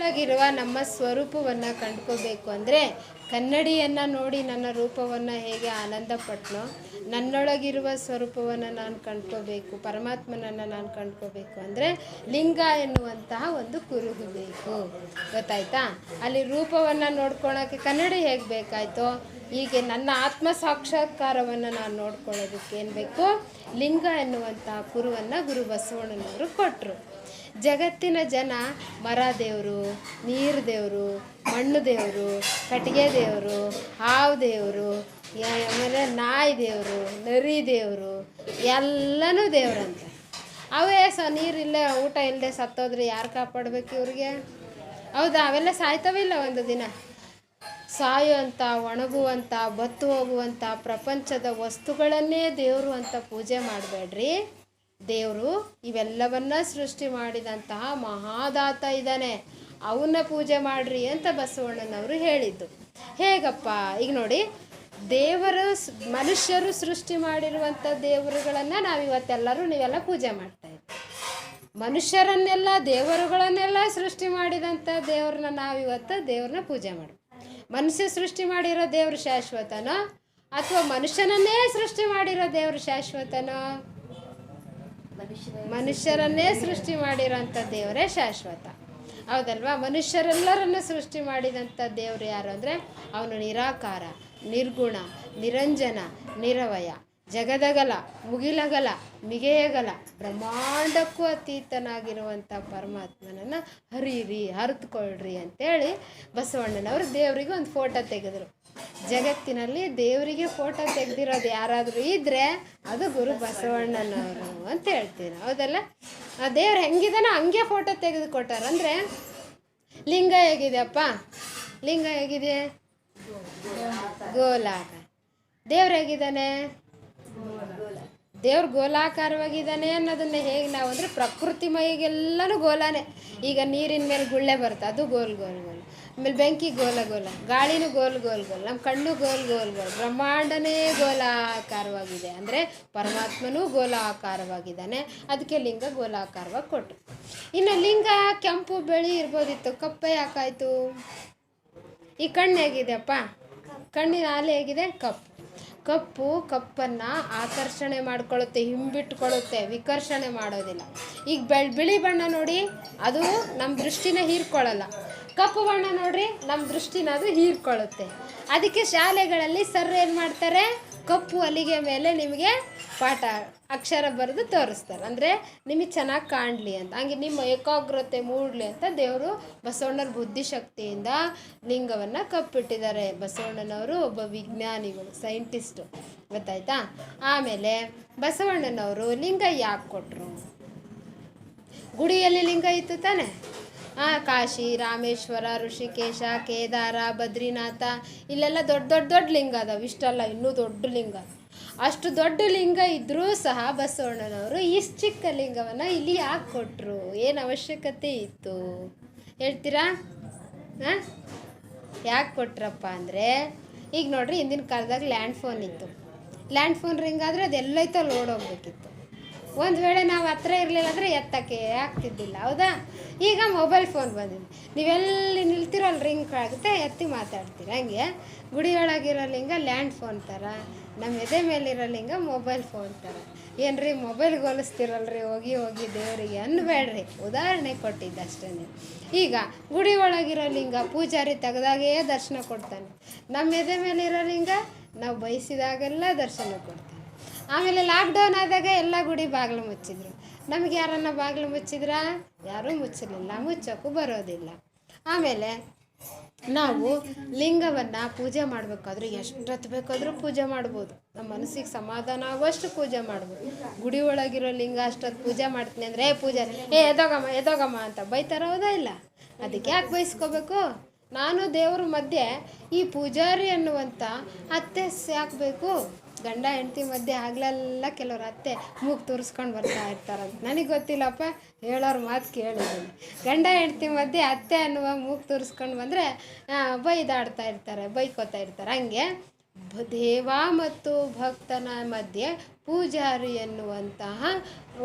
ನನ್ನೊಳಗಿರುವ ನಮ್ಮ ಸ್ವರೂಪವನ್ನು ಕಂಡ್ಕೋಬೇಕು ಅಂದರೆ ಕನ್ನಡಿಯನ್ನು ನೋಡಿ ನನ್ನ ರೂಪವನ್ನು ಹೇಗೆ ಆನಂದ ಪಟ್ನೋ ನನ್ನೊಳಗಿರುವ ಸ್ವರೂಪವನ್ನು ನಾನು ಕಂಡ್ಕೋಬೇಕು, ಪರಮಾತ್ಮನನ್ನು ನಾನು ಕಂಡ್ಕೋಬೇಕು ಅಂದರೆ ಲಿಂಗ ಎನ್ನುವಂತಹ ಒಂದು ಕುರುಹು ಬೇಕು. ಗೊತ್ತಾಯ್ತಾ? ಅಲ್ಲಿ ರೂಪವನ್ನು ನೋಡ್ಕೊಳ್ಳೋಕ್ಕೆ ಕನ್ನಡಿ ಹೇಗೆ ಬೇಕಾಯಿತು, ಹೀಗೆ ನನ್ನ ಆತ್ಮ ಸಾಕ್ಷಾತ್ಕಾರವನ್ನು ನಾನು ನೋಡ್ಕೊಳ್ಳೋದಕ್ಕೆ ಏನು ಬೇಕು? ಲಿಂಗ ಎನ್ನುವಂತಹ ಕುರುವನ್ನು ಗುರು ಬಸವಣ್ಣನವರು ಕೊಟ್ಟರು ಜಗತ್ತಿನ ಜನ ಮರ ದೇವರು, ನೀರು ದೇವರು, ಮಣ್ಣು ದೇವರು, ಕಟ್ಟಿಗೆ ದೇವರು, ಹಾವು ದೇವರು ಆಮೇಲೆ ನಾಯಿ ದೇವರು, ನರಿ ದೇವರು, ಎಲ್ಲನೂ ದೇವ್ರಂತೆ. ಅವೇ ಸ ನೀರಿಲ್ಲೇ ಊಟ ಇಲ್ಲದೆ ಸತ್ತೋದ್ರೆ ಯಾರು ಕಾಪಾಡ್ಬೇಕು ಇವ್ರಿಗೆ? ಹೌದಾ? ಅವೆಲ್ಲ ಸಾಯ್ತವಿಲ್ಲ ಒಂದು ದಿನ. ಸಾಯುವಂಥ ಒಣಗುವಂಥ ಬತ್ತು ಹೋಗುವಂಥ ಪ್ರಪಂಚದ ವಸ್ತುಗಳನ್ನೇ ದೇವರು ಅಂತ ಪೂಜೆ ಮಾಡಬೇಡ್ರಿ. ದೇವರು ಇವೆಲ್ಲವನ್ನ ಸೃಷ್ಟಿ ಮಾಡಿದಂತಹ ಮಹಾದಾತ ಇದ್ದಾನೆ. ಅವನ್ನ ಪೂಜೆ ಮಾಡ್ರಿ ಅಂತ ಬಸವಣ್ಣನವರು ಹೇಳಿದ್ದು. ಹೇಗಪ್ಪ? ಈಗ ನೋಡಿ, ದೇವರು ಮನುಷ್ಯರು ಸೃಷ್ಟಿ ಮಾಡಿರುವಂಥ ದೇವರುಗಳನ್ನು ನಾವು ಇವತ್ತೆಲ್ಲರೂ ನೀವೆಲ್ಲ ಪೂಜೆ ಮಾಡ್ತಾ ಇದ್ದೀವಿ ಮನುಷ್ಯರನ್ನೆಲ್ಲ, ದೇವರುಗಳನ್ನೆಲ್ಲ ಸೃಷ್ಟಿ ಮಾಡಿದಂಥ ದೇವ್ರನ್ನ ನಾವಿವತ್ತು ದೇವ್ರನ್ನ ಪೂಜೆ ಮಾಡಿ ಮನುಷ್ಯ ಸೃಷ್ಟಿ ಮಾಡಿರೋ ದೇವರು ಶಾಶ್ವತನೋ? ಅಥವಾ ಮನುಷ್ಯನನ್ನೇ ಸೃಷ್ಟಿ ಮಾಡಿರೋ ದೇವರು ಶಾಶ್ವತನೋ? ಮನುಷ್ಯರನ್ನೇ ಸೃಷ್ಟಿ ಮಾಡಿರೋಂಥ ದೇವರೇ ಶಾಶ್ವತ. ಹೌದಲ್ವಾ? ಮನುಷ್ಯರೆಲ್ಲರನ್ನು ಸೃಷ್ಟಿ ಮಾಡಿದಂಥ ದೇವರು ಯಾರು ಅಂದರೆ ಅವನು ನಿರಾಕಾರ, ನಿರ್ಗುಣ, ನಿರಂಜನ, ನಿರವಯ, ಜಗದಗಲ, ಮುಗಿಲಗಲ, ಮಿಗೆಯಗಲ, ಬ್ರಹ್ಮಾಂಡಕ್ಕೂ ಅತೀತನಾಗಿರುವಂಥ ಪರಮಾತ್ಮನನ್ನು ಹರಿಯಿರಿ ಹರಿದುಕೊಳ್ಳ್ರಿ ಅಂತೇಳಿ ಬಸವಣ್ಣನವರು ದೇವರಿಗೆ ಒಂದು ಫೋಟೋ ತೆಗೆದರು. ಜಗತ್ತಿನಲ್ಲಿ ದೇವರಿಗೆ ಫೋಟೋ ತೆಗೆದಿರೋದು ಯಾರಾದರೂ ಇದ್ದರೆ ಅದು ಗುರು ಬಸವಣ್ಣನವರು ಅಂತ ಹೇಳ್ತೀನಿ ಹೌದಲ್ಲ? ಆ ದೇವ್ರು ಹೆಂಗಿದಾನೋ ಹಂಗೆ ಫೋಟೋ ತೆಗೆದು ಕೊಟ್ಟಾರ. ಅಂದರೆ ಲಿಂಗ ಹೇಗಿದೆಯಪ್ಪ? ಲಿಂಗ ಹೇಗಿದೆ? ಗೋಲಾಕಾರ ದೇವ್ರು ಹೇಗಿದ್ದಾನೆ? ದೇವ್ರ ಗೋಲಾಕಾರವಾಗಿದ್ದಾನೆ ಅನ್ನೋದನ್ನ ಹೇಗೆ ನಾವು ಅಂದರೆ ಪ್ರಕೃತಿ ಮೈಗೆಲ್ಲನೂ ಗೋಲಾನೆ. ಈಗ ನೀರಿನ ಮೇಲೆ ಗುಳ್ಳೆ ಬರುತ್ತೆ, ಅದು ಗೋಲ್ ಗೋಲ್. ಆಮೇಲೆ ಬೆಂಕಿ ಗೋಲ ಗೋಲ, ಗಾಳಿನೂ ಗೋಲ್ ಗೋಲ್ ಗೋಲ್ ನಮ್ಮ ಕಣ್ಣು ಗೋಲ್ ಗೋಲ್ ಗೋಲ್, ಬ್ರಹ್ಮಾಂಡನೇ ಗೋಲಾಕಾರವಾಗಿದೆ. ಅಂದರೆ ಪರಮಾತ್ಮನೂ ಗೋಲಾಕಾರವಾಗಿದ್ದಾನೆ. ಅದಕ್ಕೆ ಲಿಂಗ ಗೋಲಾಕಾರವಾಗಿ ಕೊಟ್ಟು ಇನ್ನು ಲಿಂಗ, ಕೆಂಪು ಬೆಳಿ ಇರ್ಬೋದಿತ್ತು. ಕಪ್ಪೆ ಯಾಕಾಯಿತು? ಈ ಕಣ್ಣು ಹೇಗಿದೆಯಪ್ಪ? ಕಣ್ಣಿನ ಆಲೆ ಹೇಗಿದೆ? ಕಪ್ಪು. ಕಪ್ಪು ಕಪ್ಪನ್ನು ಆಕರ್ಷಣೆ ಮಾಡ್ಕೊಳ್ಳುತ್ತೆ, ಹಿಂಬಿಟ್ಕೊಳ್ಳುತ್ತೆ, ವಿಕರ್ಷಣೆ ಮಾಡೋದಿಲ್ಲ. ಈಗ ಬೆಳ್ ಬಿಳಿ ಬಣ್ಣ ನೋಡಿ, ಅದು ನಮ್ಮ ದೃಷ್ಟಿನ ಹೀರ್ಕೊಳ್ಳಲ್ಲ. ಕಪ್ಪು ಬಣ್ಣ ನೋಡ್ರಿ ನಮ್ಮ ದೃಷ್ಟಿನ ಅದು ಹೀರ್ಕೊಳ್ಳುತ್ತೆ. ಅದಕ್ಕೆ ಶಾಲೆಗಳಲ್ಲಿ ಸರ್ ಏನು ಮಾಡ್ತಾರೆ, ಕಪ್ಪು ಅಲಿಗೆ ಮೇಲೆ ನಿಮಗೆ ಪಾಠ, ಅಕ್ಷರ ಬರೆದು ತೋರಿಸ್ತಾರೆ. ಅಂದರೆ ನಿಮಗೆ ಚೆನ್ನಾಗಿ ಕಾಣಲಿ ಅಂತ. ಹಂಗೆ ನಿಮ್ಮ ಏಕಾಗ್ರತೆ ಮೂಡಲಿ ಅಂತ ದೇವರು ಬಸವಣ್ಣರ ಬುದ್ಧಿಶಕ್ತಿಯಿಂದ ಲಿಂಗವನ್ನು ಕಪ್ಪಿಟ್ಟಿದ್ದಾರೆ. ಬಸವಣ್ಣನವರು ಒಬ್ಬ ವಿಜ್ಞಾನಿಗಳು, ಸೈಂಟಿಸ್ಟು. ಗೊತ್ತಾಯ್ತಾ? ಆಮೇಲೆ ಬಸವಣ್ಣನವರು ಲಿಂಗ ಯಾಕೆ ಕೊಟ್ಟರು ಗುಡಿಯಲ್ಲಿ ಲಿಂಗ ಇತ್ತು ತಾನೆ? ಕಾಶಿ ರಾಮೇಶ್ವರ, ಋಷಿಕೇಶ, ಕೇದಾರ, ಬದ್ರಿನಾಥ, ಇಲ್ಲೆಲ್ಲ ದೊಡ್ಡ ದೊಡ್ಡ ದೊಡ್ಡ ಲಿಂಗ ಅದಾವೆ. ಇಷ್ಟಲ್ಲ ಇನ್ನೂ ದೊಡ್ಡ ಲಿಂಗ ಅಷ್ಟು ದೊಡ್ಡ ಲಿಂಗ ಇದ್ದರೂ ಸಹ ಬಸವಣ್ಣನವರು ಇಷ್ಟು ಚಿಕ್ಕ ಲಿಂಗವನ್ನು ಇಲ್ಲಿ ಯಾಕೆ ಕೊಟ್ಟರು ಏನು ಅವಶ್ಯಕತೆ ಇತ್ತು? ಹೇಳ್ತೀರಾ? ಹಾಂ? ಯಾಕೆ ಕೊಟ್ರಪ್ಪ ಅಂದರೆ, ಈಗ ನೋಡ್ರಿ ಹಿಂದಿನ ಕಾಲದಾಗ ಲ್ಯಾಂಡ್ ಫೋನ್ ಇತ್ತು. ಲ್ಯಾಂಡ್ ಫೋನ್ ರಿಂಗ್ ಆದರೆ ಅದೆಲ್ಲೈತ ಲೋಡ್ ಓಡೋಗ್ಬೇಕಿತ್ತು ಒಂದು ವೇಳೆ ನಾವು ಹತ್ರ ಇರಲಿಲ್ಲ ಅಂದರೆ ಎತ್ತಕ್ಕೆ ಆಗ್ತಿದ್ದಿಲ್ಲ, ಹೌದಾ? ಈಗ ಮೊಬೈಲ್ ಫೋನ್ ಬಂದಿದೆ. ನೀವೆಲ್ಲಿ ನಿಲ್ತಿರಲ್ಲ ರಿಂಗ್ ಆಗುತ್ತೆ ಎತ್ತಿ ಮಾತಾಡ್ತೀರ? ಹಂಗೆ? ಗುಡಿಯೊಳಗಿರೋ ಲಿಂಗ ಲ್ಯಾಂಡ್ ಫೋನ್ ಥರ ನಮ್ಮ ಎದೆ ಮೇಲಿರೋ ಲಿಂಗ ಮೊಬೈಲ್ ಫೋನ್ ಥರ ಏನ್ರಿ ಮೊಬೈಲ್ ಹೋಲಿಸ್ತಿರಲ್ರಿ, ಹೋಗಿ ಹೋಗಿ ದೇವರಿಗೆ ಅನ್ಬೇಡ್ರಿ. ಉದಾಹರಣೆ ಕೊಟ್ಟಿದ್ದೆ ಅಷ್ಟೇ ಈಗ ಗುಡಿ ಒಳಗಿರೋ ಲಿಂಗ ಪೂಜಾರಿ ತೆಗೆದಾಗೇ ದರ್ಶನ ಕೊಡ್ತಾನೆ. ನಮ್ಮ ಎದೆ ಮೇಲಿರೋ ಲಿಂಗ ನಾವು ಬಯಸಿದಾಗೆಲ್ಲ ದರ್ಶನ ಕೊಡ್ತಾನೆ. ಆಮೇಲೆ ಲಾಕ್ಡೌನ್ ಆದಾಗ ಎಲ್ಲ ಗುಡಿ ಬಾಗಿಲು ಮುಚ್ಚಿದ್ರು. ನಮಗೆ ಯಾರನ್ನ ಬಾಗಿಲು ಮುಚ್ಚಿದ್ರಾ? ಯಾರೂ ಮುಚ್ಚಲಿಲ್ಲ ಮುಚ್ಚೋಕ್ಕೂ ಬರೋದಿಲ್ಲ. ಆಮೇಲೆ ನಾವು ಲಿಂಗವನ್ನು ಪೂಜೆ ಮಾಡಬೇಕಾದ್ರೆ ಎಷ್ಟೊತ್ತು ಬೇಕಾದರೂ ಪೂಜೆ ಮಾಡ್ಬೋದು. ನಮ್ಮ ಮನಸ್ಸಿಗೆ ಸಮಾಧಾನ ಆಗುವಷ್ಟು ಪೂಜೆ ಮಾಡ್ಬೋದು. ಗುಡಿ ಒಳಗಿರೋ ಲಿಂಗ ಅಷ್ಟೊತ್ತು ಪೂಜೆ ಮಾಡ್ತೀನಿ ಅಂದರೆ, ಏ ಪೂಜೆ, ಏ ಎದೋಗಮ್ಮ ಎದೋಗಮ್ಮ ಅಂತ ಬೈತಾರ ಹೌದಾ ಇಲ್ಲ. ಅದಕ್ಕೆ ಯಾಕೆ ಬಯಸ್ಕೋಬೇಕು ನಾನು ದೇವ್ರ ಮಧ್ಯೆ ಈ ಪೂಜಾರಿ ಅನ್ನುವಂಥ ಅತ್ತೆ ಯಾಕೆ ಬೇಕು? ಗಂಡ ಹೆಂಡತಿ ಮಧ್ಯೆ ಆಗ್ಲೆಲ್ಲ ಕೆಲವ್ರು ಅತ್ತೆ ಮೂಗು ತೋರಿಸ್ಕೊಂಡು ಬರ್ತಾ ಇರ್ತಾರಂತ. ನನಗೆ ಗೊತ್ತಿಲ್ಲಪ್ಪ, ಹೇಳೋರ ಮಾತು ಕೇಳಿದ್ದೀನಿ. ಗಂಡ ಹೆಂಡತಿ ಮಧ್ಯೆ ಅತ್ತೆ ಅನ್ನುವ ಮೂಗು ತೋರಿಸ್ಕೊಂಡು ಬಂದರೆ ಬೈದಾಡ್ತಾ ಇರ್ತಾರೆ, ಬೈಕೋತಾ ಇರ್ತಾರೆ. ಹಂಗೆ ದೇವ ಮತ್ತು ಭಕ್ತನ ಮಧ್ಯೆ ಪೂಜಾರಿ ಎನ್ನುವಂತಹ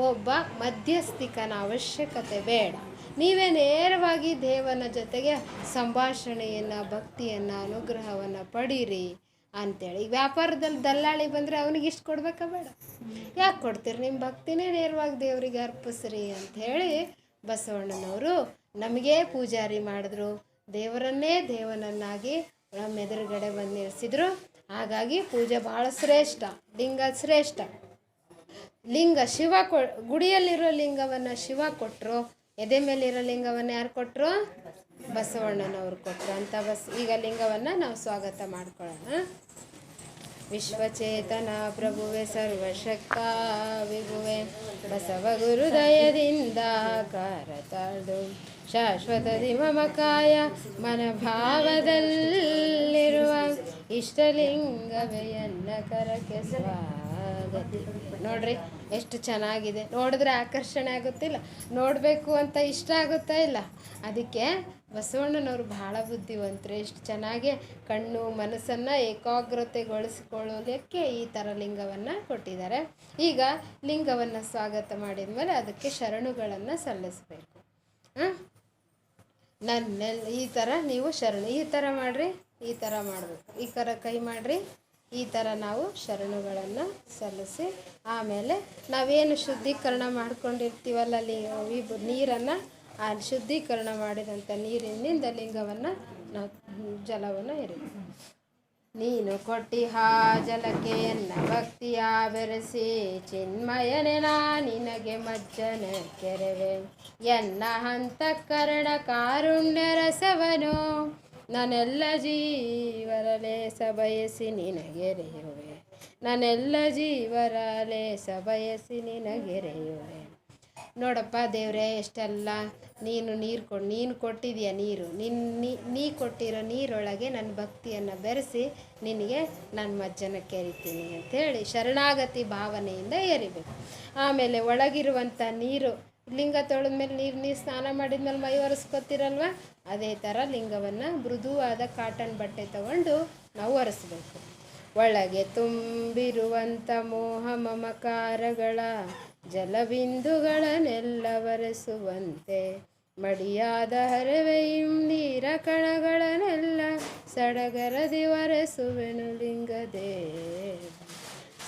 ಒಬ್ಬ ಮಧ್ಯಸ್ಥಿಕನ ಅವಶ್ಯಕತೆ ಬೇಡ. ನೀವೇ ನೇರವಾಗಿ ದೇವನ ಜೊತೆಗೆ ಸಂಭಾಷಣೆಯನ್ನು, ಭಕ್ತಿಯನ್ನು, ಅನುಗ್ರಹವನ್ನು ಪಡೀರಿ. ಅಂತೇಳಿ. ಈಗ ವ್ಯಾಪಾರದಲ್ಲಿ ದಲ್ಲಾಳಿ ಬಂದರೆ ಅವನಿಗೆ ಇಷ್ಟು ಕೊಡ್ಬೇಕಾ ಬೇಡ. ಯಾಕೆ ಕೊಡ್ತೀರಿ? ನಿಮ್ಮ ಭಕ್ತಿನೇ ನೇರವಾಗಿ ದೇವರಿಗೆ ಅರ್ಪಿಸ್ರಿ ಅಂಥೇಳಿ ಬಸವಣ್ಣನವರು ನಮಗೇ ಪೂಜಾರಿ ಮಾಡಿದ್ರು. ದೇವರನ್ನೇ ದೇವನನ್ನಾಗಿ ನಮ್ಮ ಎದುರುಗಡೆ ಬಂದು ನಿಲ್ಲಿಸಿದ್ರು ಹಾಗಾಗಿ ಪೂಜೆ ಭಾಳ ಶ್ರೇಷ್ಠ, ಲಿಂಗ ಶ್ರೇಷ್ಠ. ಲಿಂಗ ಶಿವ ಕೊ, ಗುಡಿಯಲ್ಲಿರೋ ಲಿಂಗವನ್ನು ಶಿವ ಕೊಟ್ಟರು ಎದೆ ಮೇಲಿರೋ ಲಿಂಗವನ್ನು ಯಾರು ಕೊಟ್ಟರು ಬಸವಣ್ಣನವರು ಕೊಟ್ಟರು ಅಂತ ಬಸ್, ಈಗ ಲಿಂಗವನ್ನು ನಾವು ಸ್ವಾಗತ ಮಾಡ್ಕೊಳ್ಳೋಣ. ವಿಶ್ವಚೇತನ ಪ್ರಭುವೆ ಸರ್ವಶಕ್ತ ವಿಭುವೆ ಬಸವ ಗುರುದಯದಿಂದ ಕಾರತಾಳು. ಶಾಶ್ವತದಿ ಮಮಕಾಯ ಮನಭಾವದಲ್ಲಿರುವ ಇಷ್ಟಲಿಂಗವೆಯನ್ನ ಕರಕ್ಕೆ ಸ್ವಾಗತಿ. ನೋಡ್ರಿ, ಎಷ್ಟು ಚೆನ್ನಾಗಿದೆ. ನೋಡಿದ್ರೆ ಆಕರ್ಷಣೆ ಆಗುತ್ತಿಲ್ಲ. ನೋಡಬೇಕು ಅಂತ ಇಷ್ಟ ಆಗುತ್ತಾ ಇಲ್ಲ. ಅದಕ್ಕೆ ಬಸವಣ್ಣನವರು ಬಹಳ ಬುದ್ಧಿವಂತರು. ಎಷ್ಟು ಚೆನ್ನಾಗಿ ಕಣ್ಣು ಮನಸ್ಸನ್ನು ಏಕಾಗ್ರತೆಗೊಳಿಸಿಕೊಳ್ಳೋದಕ್ಕೆ ಈ ಥರ ಲಿಂಗವನ್ನು ಕೊಟ್ಟಿದ್ದಾರೆ. ಈಗ ಲಿಂಗವನ್ನು ಸ್ವಾಗತ ಮಾಡಿದ ಮೇಲೆ ಅದಕ್ಕೆ ಶರಣುಗಳನ್ನು ಸಲ್ಲಿಸಬೇಕು. ಹಾಂ ನನ್ನೆಲ್ಲ ಈ ಥರ ನೀವು ಶರಣು, ಈ ಥರ ಮಾಡಿರಿ, ಈ ಥರ ಮಾಡಬೇಕು. ಈ ಥರ ಕೈ ಮಾಡಿರಿ, ಈ ಥರ ನಾವು ಶರಣುಗಳನ್ನು ಸಲ್ಲಿಸಿ ಆಮೇಲೆ ನಾವೇನು ಶುದ್ಧೀಕರಣ ಮಾಡ್ಕೊಂಡಿರ್ತೀವಲ್ಲ ಅಲ್ಲಿ ನೀರನ್ನು ಆ ಶುದ್ಧೀಕರಣ ಮಾಡಿದಂಥ ನೀರಿನಿಂದ ಲಿಂಗವನ್ನು ನಾವು ಜಲವನ್ನು ಎರಿತೀವಿ ನೀನು ಕೊಟ್ಟಿಹಾ ಜಲಕ್ಕೆ ಎನ್ನ ಭಕ್ತಿಯ ಬೆರೆಸಿ, ಚಿನ್ಮಯನೆ ನಾ ನಿನಗೆ ಮಜ್ಜನ ಕೆರೆವೆ. ಎನ್ನ ಹಂತಕರಣ ಕಾರುಣ್ಯ ರಸವನು, ನನ್ನೆಲ್ಲ ಜೀವರಲೆ ಸಬಯಸಿ ನಿನಗೆರೆಯುವೆ ನನ್ನೆಲ್ಲ ಜೀವರಲೆ ಸಬಯಸಿ ನಿನಗೆರೆಯುವೆ ನೋಡಪ್ಪ ದೇವರೇ, ಎಷ್ಟೆಲ್ಲ ನೀನು ನೀರು ಕೊ, ನೀನು ಕೊಟ್ಟಿದೀಯ ನೀರು. ನಿನ್ನ ನೀ ಕೊಟ್ಟಿರೋ ನೀರೊಳಗೆ ನನ್ನ ಭಕ್ತಿಯನ್ನು ಬೆರೆಸಿ ನಿನಗೆ ನಾನು ಮಜ್ಜನಕ್ಕೆ ಎರಿತೀನಿ ಅಂಥೇಳಿ ಶರಣಾಗತಿ ಭಾವನೆಯಿಂದ ಎರಿಬೇಕು ಆಮೇಲೆ ಒಳಗಿರುವಂಥ ನೀರು, ಲಿಂಗ ತೊಳೆದ್ಮೇಲೆ ನೀರು ನೀರು ಸ್ನಾನ ಮಾಡಿದ್ಮೇಲೆ ಮೈ ಒರೆಸ್ಕೊತಿರಲ್ವ? ಅದೇ ಥರ ಲಿಂಗವನ್ನು ಮೃದುವಾದ ಕಾಟನ್ ಬಟ್ಟೆ ತಗೊಂಡು ನಾವು ಒರೆಸ್ಬೇಕು. ಒಳಗೆ ತುಂಬಿರುವಂಥ ಮೋಹ ಮಮಕಾರಗಳ ಜಲಬಿಂದುಗಳನ್ನೆಲ್ಲ ಒರೆಸುವಂತೆ ಮಡಿಯಾದ ಹರವೆಯು ನೀರ ಕಣಗಳನ್ನೆಲ್ಲ ಸಡಗರದಿ ಒರೆಸುವೆನು ಲಿಂಗದೇ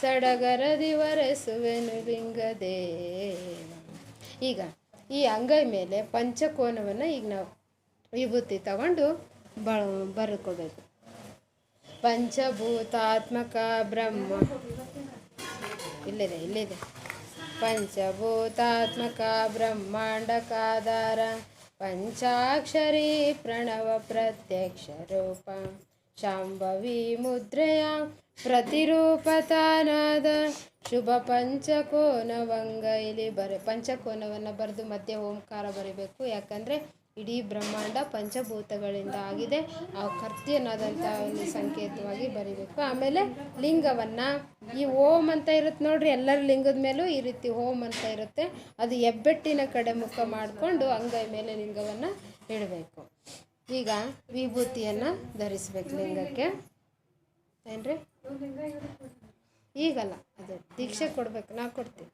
ಸಡಗರದಿ ಒರೆಸುವೆನು ಲಿಂಗದೇವ. ಈಗ ಈ ಅಂಗೈ ಮೇಲೆ ಪಂಚಕೋನವನ್ನು ಈಗ ನಾವು ವಿಭೂತಿ ತಗೊಂಡು ಬ, ಬರ್ಕೋಬೇಕು. ಪಂಚಭೂತಾತ್ಮಕ ಬ್ರಹ್ಮ. ಇಲ್ಲಿದೆ ಇಲ್ಲಿದೆ. ಪಂಚಭೂತಾತ್ಮಕ ಬ್ರಹ್ಮಾಂಡಕಾಧಾರ ಪಂಚಾಕ್ಷರಿ ಪ್ರಣವ ಪ್ರತ್ಯಕ್ಷ ರೂಪ ಶಾಂಭವಿ ಮುದ್ರೆಯ ಪ್ರತಿರೂಪತಾನಾದ ಶುಭ ಪಂಚಕೋನವಂಗ ಇಲ್ಲಿ ಬರೆ ಪಂಚಕೋನವನ್ನು ಬರೆದು ಮಧ್ಯೆ ಓಂಕಾರ ಬರೀಬೇಕು, ಯಾಕಂದರೆ ಇಡೀ ಬ್ರಹ್ಮಾಂಡ ಪಂಚಭೂತಗಳಿಂದ ಆಗಿದೆ. ಆ ಕರ್ತಿ ಅನ್ನೋದಂಥ ಒಂದು ಸಂಕೇತವಾಗಿ ಬರೀಬೇಕು. ಆಮೇಲೆ ಲಿಂಗವನ್ನು ಈ ಓಂ ಅಂತ ಇರುತ್ತೆ ನೋಡ್ರಿ, ಎಲ್ಲರ ಲಿಂಗದ ಮೇಲೂ ಈ ರೀತಿ ಓಂ ಅಂತ ಇರುತ್ತೆ. ಅದು ಹೆಬ್ಬೆಟ್ಟಿನ ಕಡೆ ಮುಖ ಮಾಡಿಕೊಂಡು ಅಂಗೈ ಮೇಲೆ ಲಿಂಗವನ್ನು ಇಡಬೇಕು. ಈಗ ವಿಭೂತಿಯನ್ನು ಧರಿಸ್ಬೇಕು ಲಿಂಗಕ್ಕೆ. ಏನ್ರಿ? ಈಗಲ್ಲ, ಅದೇ ದೀಕ್ಷೆ ಕೊಡ್ಬೇಕು ನಾ ಕೊಡ್ತೀನಿ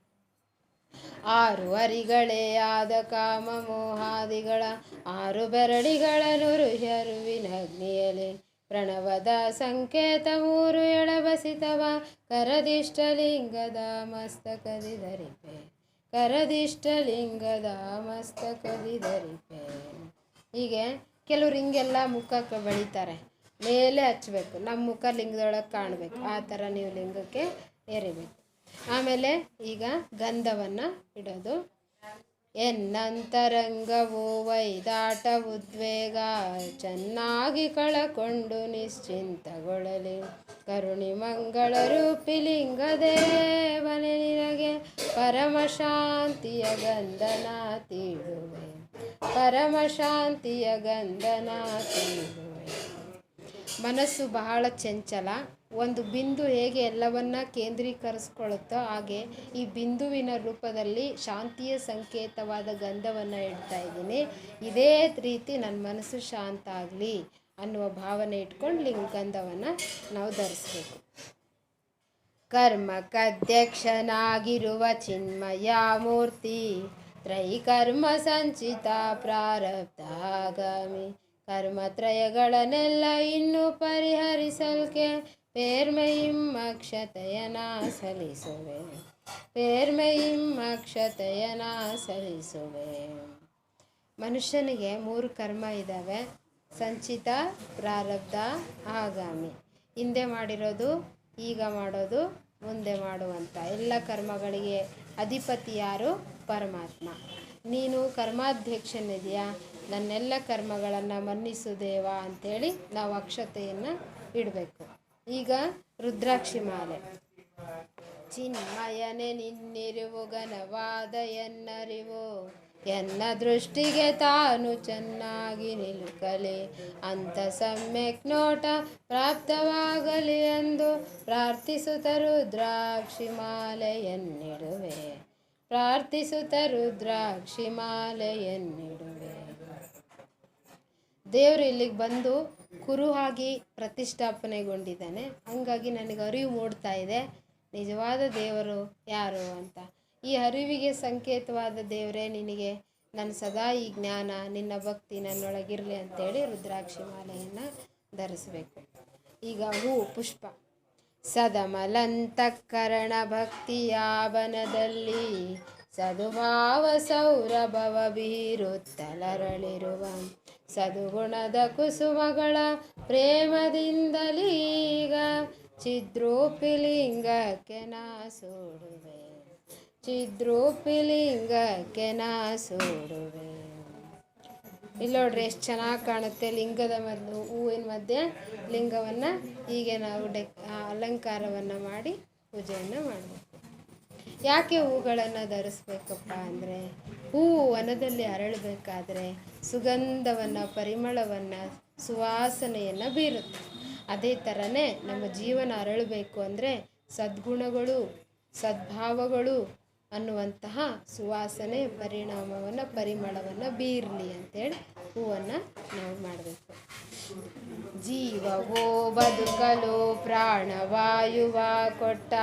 ಆರು ಅರಿಗಳೇ ಆದ ಕಾಮ ಮೋಹಾದಿಗಳ, ಆರು ಬೆರಳಿಗಳನ್ನು ರುಹ್ಯರುವಿನಗ್ನಿಯಲೆ ಪ್ರಣವದ ಸಂಕೇತ ಮೂರು ಎಳಬಸಿತವ ಕರದಿಷ್ಟಲಿಂಗದ ಮಸ್ತಕದಿ ಧರಿಪೆ ಕರದಿಷ್ಟಲಿಂಗದ ಮಸ್ತಕದಿ ಧರಿಪೆ ಹೀಗೆ ಕೆಲವ್ರು ಹಿಂಗೆಲ್ಲ ಮುಖಕ್ಕೆ ಬೆಳಿತಾರೆ. ಮೇಲೆ ಹಚ್ಬೇಕು. ನಮ್ಮ ಮುಖ ಲಿಂಗದೊಳಗೆ ಕಾಣಬೇಕು. ಆ ಥರ ನೀವು ಲಿಂಗಕ್ಕೆ ಎರಿಬೇಕು ಆಮೇಲೆ ಈಗ ಗಂಧವನ್ನು ಇಡೋದು. ಎನ್ನಂತರಂಗವು ವೈದಾಟ ಉದ್ವೇಗ, ಚೆನ್ನಾಗಿ ಕಳಕೊಂಡು ನಿಶ್ಚಿಂತಗೊಳ್ಳಲಿ. ಕರುಣಿ ಮಂಗಳ ರೂಪಿ ಲಿಂಗ ದೇವನೇ ನಿನಗೆ ಪರಮ ಶಾಂತಿಯ ಗಂಧನ ತೀಡುವೆ ಪರಮ ಶಾಂತಿಯ ಗಂಧನ ತೀಡುವೆ ಮನಸ್ಸು ಬಹಳ ಚಂಚಲ. ಒಂದು ಬಿಂದು ಹೇಗೆ ಎಲ್ಲವನ್ನ ಕೇಂದ್ರೀಕರಿಸ್ಕೊಳ್ಳುತ್ತೋ ಹಾಗೆ ಈ ಬಿಂದುವಿನ ರೂಪದಲ್ಲಿ ಶಾಂತಿಯ ಸಂಕೇತವಾದ ಗಂಧವನ್ನು ಇಡ್ತಾ ಇದ್ದೀನಿ. ಇದೇ ರೀತಿ ನನ್ನ ಮನಸ್ಸು ಶಾಂತ ಆಗಲಿ ಅನ್ನುವ ಭಾವನೆ ಇಟ್ಕೊಂಡು ಲಿಂಗ ಗಂಧವನ್ನು ನಾವು ಧರಿಸ್ಬೇಕು. ಕರ್ಮಕ್ಕಧ್ಯಕ್ಷನಾಗಿರುವ ಚಿನ್ಮಯ ಮೂರ್ತಿ, ತ್ರೈಕರ್ಮ ಸಂಚಿತ ಪ್ರಾರಬ್ಧಾಗಾಮಿ. ಕರ್ಮತ್ರಯಗಳನ್ನೆಲ್ಲ ಇನ್ನೂ ಪರಿಹರಿಸಲ್ಕೆ ಪೇರ್ಮೆಯಿಂ ಅಕ್ಷತಯನ ಸಲಿಸುವೆ ಪೇರ್ಮೆಯಿಂ ಅಕ್ಷತಯನ ಸಲಿಸುವೆ ಮನುಷ್ಯನಿಗೆ ಮೂರು ಕರ್ಮ ಇದ್ದಾವೆ ಸಂಚಿತ, ಪ್ರಾರಬ್ಧ, ಆಗಾಮಿ. ಹಿಂದೆ ಮಾಡಿರೋದು, ಈಗ ಮಾಡೋದು, ಮುಂದೆ ಮಾಡುವಂಥ ಎಲ್ಲ ಕರ್ಮಗಳಿಗೆ ಅಧಿಪತಿ ಯಾರು? ಪರಮಾತ್ಮ. ನೀನು ಕರ್ಮಾಧ್ಯಕ್ಷನಿದೆಯಾ ನನ್ನೆಲ್ಲ ಕರ್ಮಗಳನ್ನು ಮನ್ನಿಸು ದೇವ ಅಂಥೇಳಿ ನಾವು ಅಕ್ಷತೆಯನ್ನು ಇಡಬೇಕು. ಈಗ ರುದ್ರಾಕ್ಷಿ ಮಾಲೆ. ಚಿನ್ಮಯನೆ ನಿನ್ನಿರುವು, ಘನವಾದ ಎನ್ನರಿವು. ಎನ್ನ ದೃಷ್ಟಿಗೆ ತಾನು ಚೆನ್ನಾಗಿ ನಿಲುಕಲಿ. ಅಂತ ಸಮ್ಯಕ್ ನೋಟ ಪ್ರಾಪ್ತವಾಗಲಿ ಎಂದು ಪ್ರಾರ್ಥಿಸುತ್ತ ರುದ್ರಾಕ್ಷಿ ಮಾಲೆಯನ್ನಿಡುವೆ ಪ್ರಾರ್ಥಿಸುತ್ತ ರುದ್ರಾಕ್ಷಿ ಮಾಲೆಯನ್ನಿಡುವೆ ದೇವರು ಇಲ್ಲಿಗೆ ಬಂದು ಕುರುಹಾಗಿ ಪ್ರತಿಷ್ಠಾಪನೆಗೊಂಡಿದ್ದಾನೆ. ಹಂಗಾಗಿ ನನಗೆ ಅರಿವು ಮೂಡ್ತಾ ಇದೆ. ನಿಜವಾದ ದೇವರು ಯಾರು ಅಂತ. ಈ ಅರಿವಿಗೆ ಸಂಕೇತವಾದ ದೇವರೇ, ನಿನಗೆ ನನ್ನ ಸದಾ ಈ ಜ್ಞಾನ, ನಿನ್ನ ಭಕ್ತಿ ನನ್ನೊಳಗಿರಲಿ ಅಂತೇಳಿ ರುದ್ರಾಕ್ಷಿ ಮಾಲೆಯನ್ನು ಧರಿಸಬೇಕು. ಈಗ ಹೂ, ಪುಷ್ಪ. ಸದಮಲಂತಃಕರಣ ಭಕ್ತಿಯಾವನದಲ್ಲಿ ಸದುಭಾವ ಸೌರಭವ ಬೀರುತ್ತಲರಳಿರುವ ಸದುಗುಣದ ಕುಸುಮಗಳ ಪ್ರೇಮದಿಂದಲೀಗ ಚಿದ್ರೂಪಿಲಿಂಗಕ್ಕೆ ನಾ ಸೋಡುವೆ. ಚಿದ್ರೂಪಿಲಿಂಗಕ್ಕೆ ನಾ ಸೋಡುವೆ. ಇಲ್ಲಿ ನೋಡ್ರಿ ಎಷ್ಟು ಚೆನ್ನಾಗಿ ಕಾಣುತ್ತೆ ಲಿಂಗದ ಮೊದಲು, ಹೂವಿನ ಮಧ್ಯೆ ಲಿಂಗವನ್ನು. ಹೀಗೆ ನಾವು ಡೆಕ್ ಅಲಂಕಾರವನ್ನು ಮಾಡಿ ಪೂಜೆಯನ್ನು ಮಾಡಬೇಕು. ಯಾಕೆ ಹೂಗಳನ್ನು ಧರಿಸ್ಬೇಕಪ್ಪ ಅಂದರೆ ಹೂವು ವನದಲ್ಲಿ ಅರಳಬೇಕಾದ್ರೆ ಸುಗಂಧವನ್ನು, ಪರಿಮಳವನ್ನು, ಸುವಾಸನೆಯನ್ನು ಬೀರುತ್ತೆ. ಅದೇ ಥರನೇ ನಮ್ಮ ಜೀವನ ಅರಳಬೇಕು ಅಂದರೆ ಸದ್ಗುಣಗಳು, ಸದ್ಭಾವಗಳು ಅನ್ನುವಂತಹ ಸುವಾಸನೆ, ಪರಿಣಾಮವನ್ನು, ಪರಿಮಳವನ್ನು ಬೀರಲಿ ಅಂತೇಳಿ ಹೂವನ್ನು ನಾವು ಮಾಡಬೇಕು. ಜೀವವೋ ಬದುಕಲು ಪ್ರಾಣವಾಯುವ ಕೊಟ್ಟ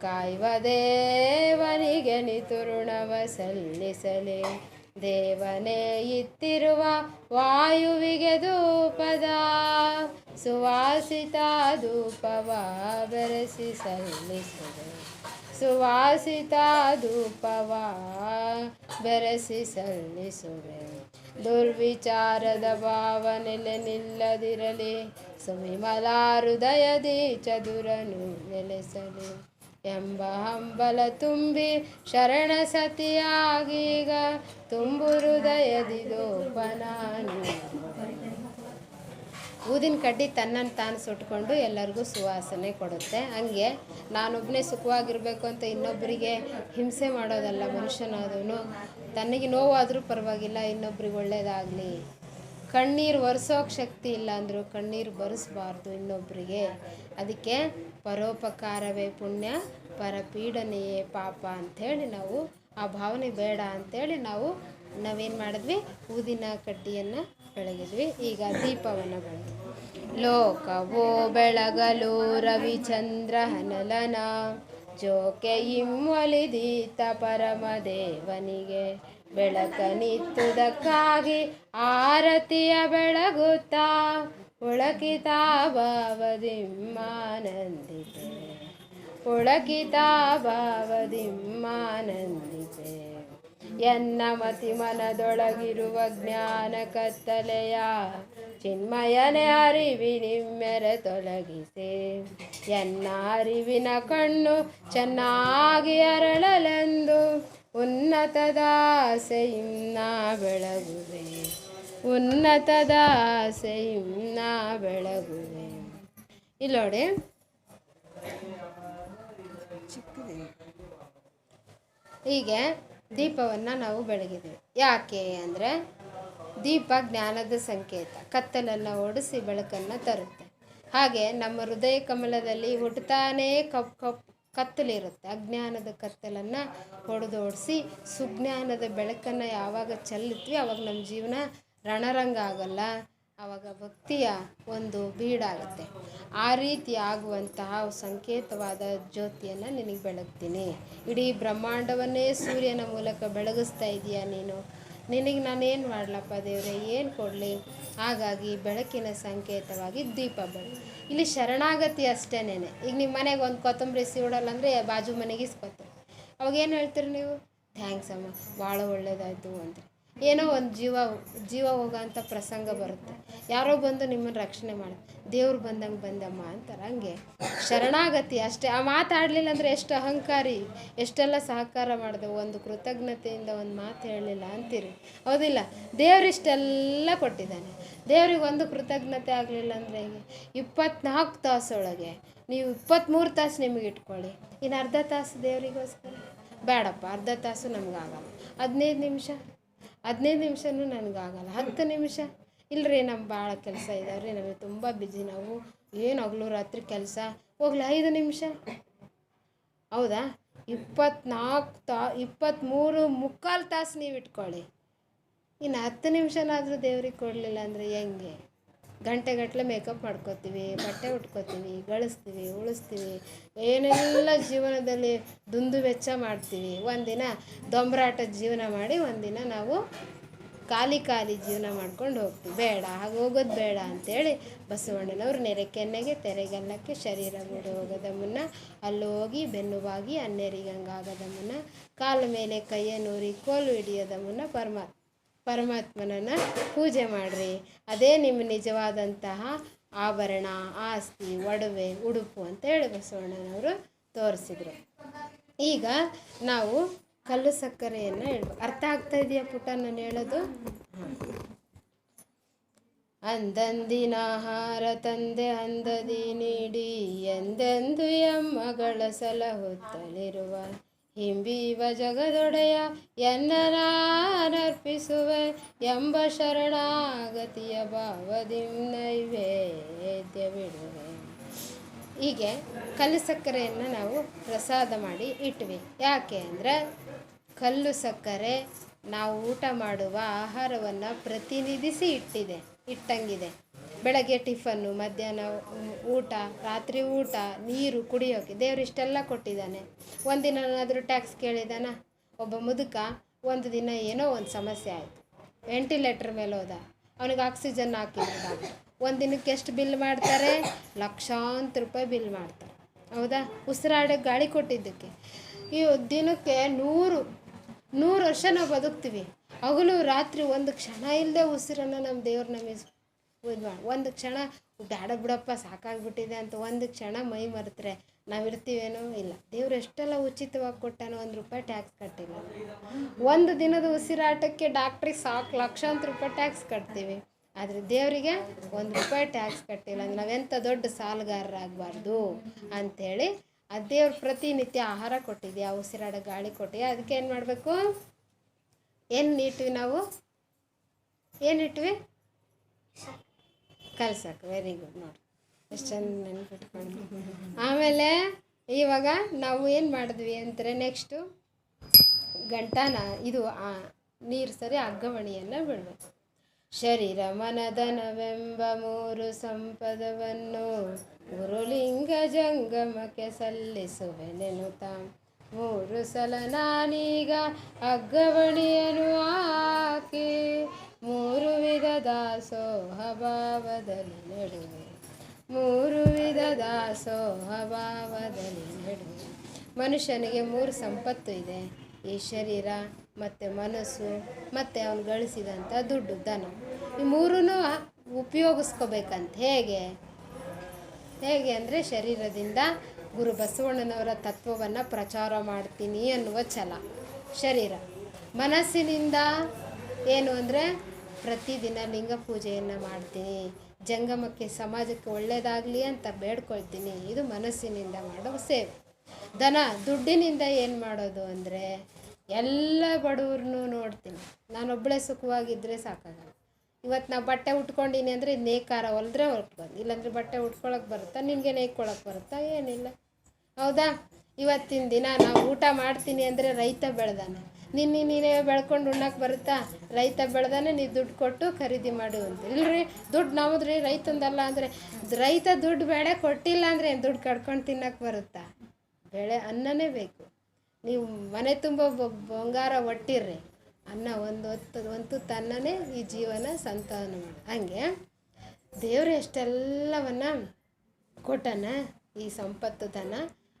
ಕಾಯುವ ದೇವನಿಗೆ ನಿತುರುಣವ ಸಲ್ಲಿಸಲಿ. ದೇವನೇ ಇತ್ತಿರುವ ವಾಯುವಿಗೆ ಧೂಪದ ಸುವಾಸಿತ ಧೂಪವ ಬೆರೆಸಿ ಸಲ್ಲಿಸದೆ ಸುವಾಸಿತ ಧೂಪವ, ಬೆರೆಸಿ ಸಲ್ಲಿಸುವೆ. ದುರ್ವಿಚಾರದ ಭಾವನೆಲೆ ನಿಲ್ಲದಿರಲಿ, ಸುವಿಮಲ ಹೃದಯದಿ ಚದುರನು ನೆಲೆಸಲಿ. ಎಂಬ ಹಂಬಲ ತುಂಬಿ ಶರಣ ಸತಿಯಾಗೀಗ, ತುಂಬು ಹೃದಯದಿ ದೋಪನಾನು. ಊದಿನ ಕಡ್ಡಿ ತನ್ನನ್ನು ತಾನು ಸುಟ್ಕೊಂಡು ಎಲ್ಲರಿಗೂ ಸುವಾಸನೆ ಕೊಡುತ್ತೆ. ಹಂಗೆ ನಾನೊಬ್ಬನೇ ಸುಖವಾಗಿರಬೇಕು ಅಂತ ಇನ್ನೊಬ್ಬರಿಗೆ ಹಿಂಸೆ ಮಾಡೋದಲ್ಲ ಮನುಷ್ಯನಾದವನು, ತನಗೆ ನೋವಾದರೂ ಪರವಾಗಿಲ್ಲ, ಇನ್ನೊಬ್ರಿಗೆ ಒಳ್ಳೇದಾಗಲಿ. ಕಣ್ಣೀರು ಒರೆಸೋಕೆ ಶಕ್ತಿ ಇಲ್ಲ ಅಂದರೂ ಕಣ್ಣೀರು ಬರೆಸಬಾರ್ದು ಇನ್ನೊಬ್ಬರಿಗೆ ಅದಕ್ಕೆ ಪರೋಪಕಾರವೇ ಪುಣ್ಯ, ಪರಪೀಡನೆಯೇ ಪಾಪ ಅಂಥೇಳಿ ನಾವು ಆ ಭಾವನೆ ಬೇಡ ಅಂಥೇಳಿ ನಾವು ನಾವೇನು ಮಾಡಿದ್ವಿ? ಊದಿನ ಕಡ್ಡಿಯನ್ನು ಬೆಳಗಿದ್ವಿ. ಈಗ ದೀಪವನ್ನು ಬೆಳಗಿದ್ವಿ ಲೋಕವೋ ಬೆಳಗಲು ರವಿಚಂದ್ರ ಹನಲನ ಜೋಕೆ ಇಮ್ಮೊಲಿದೀತ ಪರಮದೇವನಿಗೆ ಬೆಳಕನಿತ್ತುದಕ್ಕಾಗಿ ಆರತಿಯ ಬೆಳಗುತ್ತಾ ಪುಳಕಿತ ಭಾವದಿಮ್ಮಾನಂದಿತೆ ಪುಳಕಿತ ಭಾವದಿಮ್ಮಾನಂದಿತೆ ಎನ್ನ ಮತಿ ಮನದೊಳಗಿರುವ ಜ್ಞಾನ ಕತ್ತಲೆಯ ಚಿನ್ಮಯನೇ ಅರಿವಿ ನಿಮ್ಮೆರೆ ತೊಲಗಿಸೆ. ಎನ್ನ ಅರಿವಿನ ಕಣ್ಣು ಚೆನ್ನಾಗಿ ಅರಳಲೆಂದು ಉನ್ನತದ ಇನ್ನ ಬೆಳಗುವೆ. ಉನ್ನತದ ಆಸೆಯಿಂದ ಬೆಳಗುವೆ. ಇಲ್ಲಿ ನೋಡಿ. ಹೀಗೆ ದೀಪವನ್ನು ನಾವು ಬೆಳಗಿದ್ದೀವಿ. ಯಾಕೆ ಅಂದರೆ ದೀಪ ಜ್ಞಾನದ ಸಂಕೇತ. ಕತ್ತಲನ್ನು ಓಡಿಸಿ ಬೆಳಕನ್ನು ತರುತ್ತೆ. ಹಾಗೆ ನಮ್ಮ ಹೃದಯ ಕಮಲದಲ್ಲಿ ಹುಟ್ಟುತ್ತಾನೇ ಕಪ್ ಕಪ್ ಕತ್ತಲಿರುತ್ತೆ. ಅಜ್ಞಾನದ ಕತ್ತಲನ್ನು ಹೊಡೆದೋಡಿಸಿ ಸುಜ್ಞಾನದ ಬೆಳಕನ್ನು ಯಾವಾಗ ಚೆಲ್ಲುತ್ವಿ ಆವಾಗ ನಮ್ಮ ಜೀವನ ರಣರಂಗ ಆಗಲ್ಲ. ಆವಾಗ ಭಕ್ತಿಯ ಒಂದು ಬೀಡಾಗುತ್ತೆ. ಆ ರೀತಿ ಆಗುವಂತಹ ಸಂಕೇತವಾದ ಜ್ಯೋತಿಯನ್ನು ನಿನಗೆ ಬೆಳಗ್ತೀನಿ. ಇಡೀ ಬ್ರಹ್ಮಾಂಡವನ್ನೇ ಸೂರ್ಯನ ಮೂಲಕ ಬೆಳಗಿಸ್ತಾ ಇದೀಯಾ ನೀನು? ನಿನಗೆ ನಾನೇನು ಮಾಡಲಪ್ಪ ದೇವರೇ? ಏನು ಕೊಡಲಿ? ಹಾಗಾಗಿ ಬೆಳಕಿನ ಸಂಕೇತವಾಗಿ ದೀಪ ಬಳಿ ಇಲ್ಲಿ ಶರಣಾಗತಿ ಅಷ್ಟೇನೆ ಈಗ ನಿಮ್ಮ ಮನೆಗೆ ಒಂದು ಕೊತ್ತಂಬರಿ ಸಿಡಲ್ಲ ಅಂದರೆ ಬಾಜು ಮನೆಗೆ ಇಸ್ಕೊತಾರೆ ಅವಾಗ ಏನು ಹೇಳ್ತೀರಿ ನೀವು? ಥ್ಯಾಂಕ್ಸ್ ಅಮ್ಮ. ಭಾಳ ಒಳ್ಳೆಯದಾಯಿತು ಅಂತ ಏನೋ ಒಂದು ಜೀವ ಜೀವ ಹೋಗೋಂಥ ಪ್ರಸಂಗ ಬರುತ್ತೆ. ಯಾರೋ ಬಂದು ನಿಮ್ಮನ್ನು ರಕ್ಷಣೆ ಮಾಡಿ. ದೇವ್ರು ಬಂದಂಗೆ ಬಂದಮ್ಮ ಅಂತಾರೆ. ಹಂಗೆ ಶರಣಾಗತಿ ಅಷ್ಟೇ. ಆ ಮಾತಾಡಲಿಲ್ಲ ಅಂದರೆ ಎಷ್ಟು ಅಹಂಕಾರಿ, ಎಷ್ಟೆಲ್ಲ ಸಹಕಾರ ಮಾಡಿದೆ, ಒಂದು ಕೃತಜ್ಞತೆಯಿಂದ ಒಂದು ಮಾತು ಹೇಳಲಿಲ್ಲ ಅಂತೀರಿ. ಹೌದಿಲ್ಲ? ದೇವರಿಷ್ಟೆಲ್ಲ ಕೊಟ್ಟಿದ್ದಾನೆ. ದೇವ್ರಿಗೆ ಒಂದು ಕೃತಜ್ಞತೆ ಆಗಲಿಲ್ಲ ಅಂದರೆ ಹೇಗೆ? ಇಪ್ಪತ್ನಾಲ್ಕು ತಾಸೊಳಗೆ ನೀವು ಇಪ್ಪತ್ತ್ಮೂರು ತಾಸು ನಿಮಗೆ ಇಟ್ಕೊಳ್ಳಿ. ಇನ್ನು ಅರ್ಧ ತಾಸು ದೇವರಿಗೋಸ್ಕರ. ಬೇಡಪ್ಪ, ಅರ್ಧ ತಾಸು ನಮಗಾಗಲ್ಲ ಹದಿನೈದು ನಿಮಿಷ. ಹದಿನೈದು ನಿಮಿಷನೂ ನನಗಾಗಲ್ಲ. ಹತ್ತು ನಿಮಿಷ. ಇಲ್ಲರಿ ನಮ್ಮ ಭಾಳ ಕೆಲಸ ಇದಾವೆ ರೀ ನಮಗೆ ತುಂಬ ಬಿಜಿ ನಾವು. ಏನು ಹಗಲು ರಾತ್ರಿ ಕೆಲಸ? ಹೋಗ್ಲಿ, ಐದು ನಿಮಿಷ. ಹೌದಾ? ಇಪ್ಪತ್ನಾಲ್ಕು ತಾ ಇಪ್ಪತ್ತ್ಮೂರು ಮುಕ್ಕಾಲು ತಾಸು ನೀವು ಇಟ್ಕೊಳ್ಳಿ. ಇನ್ನು ಹತ್ತು ನಿಮಿಷನಾದರೂ ದೇವ್ರಿಗೆ ಕೊಡಲಿಲ್ಲ ಅಂದರೆ ಹೆಂಗೆ? ಗಂಟೆಗಟ್ಟಲೆ ಮೇಕಪ್ ಮಾಡ್ಕೋತೀವಿ, ಬಟ್ಟೆ ಉಟ್ಕೋತೀವಿ, ಗಳಿಸ್ತೀವಿ, ಉಳಿಸ್ತೀವಿ. ಏನೆಲ್ಲ ಜೀವನದಲ್ಲಿ ದುಂದು ವೆಚ್ಚ ಮಾಡ್ತೀವಿ. ಒಂದಿನ ದೊಂಬರಾಟ ಜೀವನ ಮಾಡಿ, ಒಂದಿನ ನಾವು ಖಾಲಿ ಖಾಲಿ ಜೀವನ ಮಾಡ್ಕೊಂಡು ಹೋಗ್ತೀವಿ. ಬೇಡ, ಹಾಗೆ ಹೋಗೋದು ಬೇಡ ಅಂತೇಳಿ ಬಸವಣ್ಣನವರು ನೆರೆ ಕೆನ್ನೆಗೆ ತೆರೆಗಲ್ಲಕ್ಕೆ ಶರೀರ ಬಿಡು ಹೋಗೋದ ಮುನ್ನ, ಅಲ್ಲಿ ಹೋಗಿ ಬೆನ್ನು ಬಾಗಿ ಅನ್ನೆರಿಗಂಗಾಗದ ಮುನ್ನ, ಕಾಲ ಮೇಲೆ ಕೈಯ ನೂರಿ, ಕೋಲು ಹಿಡಿಯೋದ ಮುನ್ನ ಪರಮ ಪರಮಾತ್ಮನನ್ನು ಪೂಜೆ ಮಾಡಿರಿ. ಅದೇ ನಿಮ್ಮ ನಿಜವಾದಂತಹ ಆಭರಣ, ಆಸ್ತಿ, ಒಡವೆ, ಉಡುಪು ಅಂತ ಹೇಳಿ ಬಸವಣ್ಣನವರು ತೋರಿಸಿದರು. ಈಗ ನಾವು ಕಲ್ಲು ಸಕ್ಕರೆಯನ್ನು ಹೇಳ್ಬೇಕು. ಅರ್ಥ ಆಗ್ತಾ ಇದೆಯಾ ಪುಟ ನಾನು ಹೇಳೋದು? ಅಂದಂದಿನ ಆಹಾರ ತಂದೆ ಅಂದದಿ ನೀಡಿ, ಎಂದೆಂದು ಎಮ್ಮಗಳ ಸಲಹುತ್ತಲಿರುವ ಹಿಂಬೀವ ಜಗದೊಡೆಯ ಎನ್ನ ನಾನರ್ಪಿಸುವೆ ಎಂಬ ಶರಣಾಗತಿಯ ಭಾವದಿ ನೈವೇದ್ಯ ಬಿಡುವೆ. ಹೀಗೆ ಕಲ್ಲು ಸಕ್ಕರೆಯನ್ನು ನಾವು ಪ್ರಸಾದ ಮಾಡಿ ಇಟ್ವಿ. ಯಾಕೆ ಅಂದರೆ ಕಲ್ಲು ಸಕ್ಕರೆ ನಾವು ಊಟ ಮಾಡುವ ಆಹಾರವನ್ನು ಪ್ರತಿನಿಧಿಸಿ ಇಟ್ಟಿದೆ, ಇಟ್ಟಂಗಿದೆ. ಬೆಳಗ್ಗೆ ಟಿಫನ್ನು, ಮಧ್ಯಾಹ್ನ ಊಟ, ರಾತ್ರಿ ಊಟ, ನೀರು ಕುಡಿಯೋಕೆ. ದೇವ್ರು ಇಷ್ಟೆಲ್ಲ ಕೊಟ್ಟಿದ್ದಾನೆ. ಒಂದಿನಾದ್ರೂ ಟ್ಯಾಕ್ಸ್ ಕೇಳಿದಾನ? ಒಬ್ಬ ಮುದುಕ ಒಂದು ದಿನ ಏನೋ ಒಂದು ಸಮಸ್ಯೆ ಆಯಿತು. ವೆಂಟಿಲೇಟ್ರ್ ಮೇಲೆ ಹೋದ. ಅವನಿಗೆ ಆಕ್ಸಿಜನ್ ಹಾಕಿದ್ರು ಒಂದಿನಕ್ಕೆ ಒಂದು ದಿನಕ್ಕೆ ಎಷ್ಟು ಬಿಲ್ ಮಾಡ್ತಾರೆ? ಲಕ್ಷಾಂತರ ರೂಪಾಯಿ ಬಿಲ್ ಮಾಡ್ತಾರೆ. ಹೌದಾ? ಉಸಿರಾಡೋಕ್ಕೆ ಗಾಳಿ ಕೊಟ್ಟಿದ್ದಕ್ಕೆ. ಈ ದಿನಕ್ಕೆ ನೂರು ನೂರು ವರ್ಷ ನಾವು ಬದುಕ್ತೀವಿ. ಹಗಲು ರಾತ್ರಿ ಒಂದು ಕ್ಷಣ ಇಲ್ಲದೆ ಉಸಿರನ್ನು ನಮ್ಮ ದೇವ್ರು ನಮಗೆ ಇದು ಮಾಡಿ ಒಂದು ಕ್ಷಣ ಬೇಡ ಬಿಡಪ್ಪ, ಸಾಕಾಗ್ಬಿಟ್ಟಿದೆ ಅಂತ ಒಂದು ಕ್ಷಣ ಮೈ ಮರೆತ್ರೆ ನಾವು ಇರ್ತೀವೇನೋ ಇಲ್ಲ. ದೇವ್ರು ಎಷ್ಟೆಲ್ಲ ಉಚಿತವಾಗಿ ಕೊಟ್ಟಾನೋ ಒಂದು ರೂಪಾಯಿ ಟ್ಯಾಕ್ಸ್ ಕಟ್ಟಿಲ್ಲ. ಒಂದು ದಿನದ ಉಸಿರಾಟಕ್ಕೆ ಡಾಕ್ಟ್ರಿಗೆ ಸಾಕು ಲಕ್ಷಾಂತರ ರೂಪಾಯಿ ಟ್ಯಾಕ್ಸ್ ಕಟ್ತೀವಿ. ಆದರೆ ದೇವರಿಗೆ ಒಂದು ರೂಪಾಯಿ ಟ್ಯಾಕ್ಸ್ ಕಟ್ಟಿಲ್ಲ. ಅಂದ್ರೆ ನಾವೆಂಥ ದೊಡ್ಡ ಸಾಲುಗಾರರಾಗಬಾರ್ದು ಅಂಥೇಳಿ ಆ ದೇವ್ರು ಪ್ರತಿನಿತ್ಯ ಆಹಾರ ಕೊಟ್ಟಿದ್ಯಾ ಉಸಿರಾಡ ಗಾಳಿ ಕೊಟ್ಟಿ ಅದಕ್ಕೆ ಏನು ಮಾಡಬೇಕು? ಏನು ಇಟ್ವಿ ನಾವು? ಏನಿಟ್ವಿ ಕಲ್ಸಕ್ಕೆ ವೆರಿ ಗುಡ್ ನೋಡಿ. ಎಷ್ಟು ಚೆಂದ ನೆನ್ಪಿಟ್ಕೊಂಡು. ಆಮೇಲೆ ಇವಾಗ ನಾವು ಏನು ಮಾಡಿದ್ವಿ ಅಂದರೆ ನೆಕ್ಸ್ಟು ಗಂಟನ ಇದು ನೀರು ಸರಿ ಅಗ್ಗವಣಿಯನ್ನು ಬಿಡಬೇಕು. ಶರೀರ ಮನದನವೆಂಬ ಮೂರು ಸಂಪದವನ್ನು ಗುರುಲಿಂಗ ಜಂಗಮಕ್ಕೆ ಸಲ್ಲಿಸುವೆನೆನುತ ಮೂರು ಸಲ ನಾನೀಗ ಅಗ್ಗವಣಿಯನ್ನು ಹಾಕಿ ಮೂರು ವಿಧ ದಾಸೋಹ ಭಾವದಲ್ಲಿ ನಡುವೆ. ಮೂರು ವಿಧ ದಾಸೋಹ ಭಾವದಲ್ಲಿ ನಡುವೆ. ಮನುಷ್ಯನಿಗೆ ಮೂರು ಸಂಪತ್ತು ಇದೆ. ಈ ಶರೀರ, ಮತ್ತು ಮನಸ್ಸು, ಮತ್ತು ಅವನು ಗಳಿಸಿದಂಥ ದುಡ್ಡು ದನ ಈ ಮೂರೂ ಉಪಯೋಗಿಸ್ಕೋಬೇಕಂತ ಹೇಗೆ? ಹೇಗೆ ಅಂದರೆ ಶರೀರದಿಂದ ಗುರು ಬಸವಣ್ಣನವರ ತತ್ವವನ್ನು ಪ್ರಚಾರ ಮಾಡ್ತೀನಿ ಅನ್ನುವ ಛಲ. ಶರೀರ. ಮನಸ್ಸಿನಿಂದ ಏನು ಅಂದರೆ ಪ್ರತಿದಿನ ಲಿಂಗ ಪೂಜೆಯನ್ನು ಮಾಡ್ತೀನಿ. ಜಂಗಮಕ್ಕೆ ಸಮಾಜಕ್ಕೆ ಒಳ್ಳೆಯದಾಗಲಿ ಅಂತ ಬೇಡ್ಕೊಳ್ತೀನಿ. ಇದು ಮನಸ್ಸಿನಿಂದ ಮಾಡೋ ಸೇವೆ. ದನ, ದುಡ್ಡಿನಿಂದ ಏನು ಮಾಡೋದು ಅಂದರೆ ಎಲ್ಲ ಬಡವ್ರನ್ನೂ ನೋಡ್ತೀನಿ. ನಾನೊಬ್ಬಳೇ ಸುಖವಾಗಿದ್ದರೆ ಸಾಕಾಗಲ್ಲ. ಇವತ್ತು ನಾವು ಬಟ್ಟೆ ಉಟ್ಕೊಂಡೀನಿ ಅಂದರೆ ನೇಕಾರ ಹೊಲ್ದ್ರೆ ಹೊರಟ್ಬೋದು ಇಲ್ಲಾಂದರೆ ಬಟ್ಟೆ ಉಟ್ಕೊಳಕ್ಕೆ ಬರುತ್ತಾ, ನಿನಗೆ ನೇಯ್ಕೊಳಕ್ಕೆ ಬರುತ್ತಾ, ಏನಿಲ್ಲ. ಹೌದಾ? ಇವತ್ತಿನ ದಿನ ನಾವು ಊಟ ಮಾಡ್ತೀನಿ ಅಂದರೆ ರೈತ ಬೆಳೆದಾನೆ. ನಿನ್ನೆ ನೀನೇ ಬೆಳ್ಕೊಂಡು ಉಣ್ಣಕ್ಕೆ ಬರುತ್ತಾ? ರೈತ ಬೆಳೆದಾನೆ ನೀವು ದುಡ್ಡು ಕೊಟ್ಟು ಖರೀದಿ ಮಾಡು ಅಂತ. ಇಲ್ರಿ, ದುಡ್ಡು ನಮ್ಮದ್ರಿ ರೈತಂದಲ್ಲ ಅಂದರೆ, ರೈತ ದುಡ್ಡು ಬೇಳೆ ಕೊಟ್ಟಿಲ್ಲ ಅಂದರೆ ದುಡ್ಡು ಕಡ್ಕೊಂಡು ತಿನ್ನಕ್ಕೆ ಬರುತ್ತಾ? ಬೆಳೆ ಅನ್ನನೇ ಬೇಕು. ನೀವು ಮನೆ ತುಂಬ ಬಂಗಾರ ಒಟ್ಟಿರ್ರಿ. ಅನ್ನ ಒಂದು ಹೊತ್ತು, ಒಂದು ತುತ್ತು ಅನ್ನನೇ ಈ ಜೀವನ ಸಂತಾನ ಮಾಡಿ. ಹಂಗೆ ದೇವರು ಎಷ್ಟೆಲ್ಲವನ್ನು ಕೊಟ್ಟನ, ಈ ಸಂಪತ್ತು ತನ,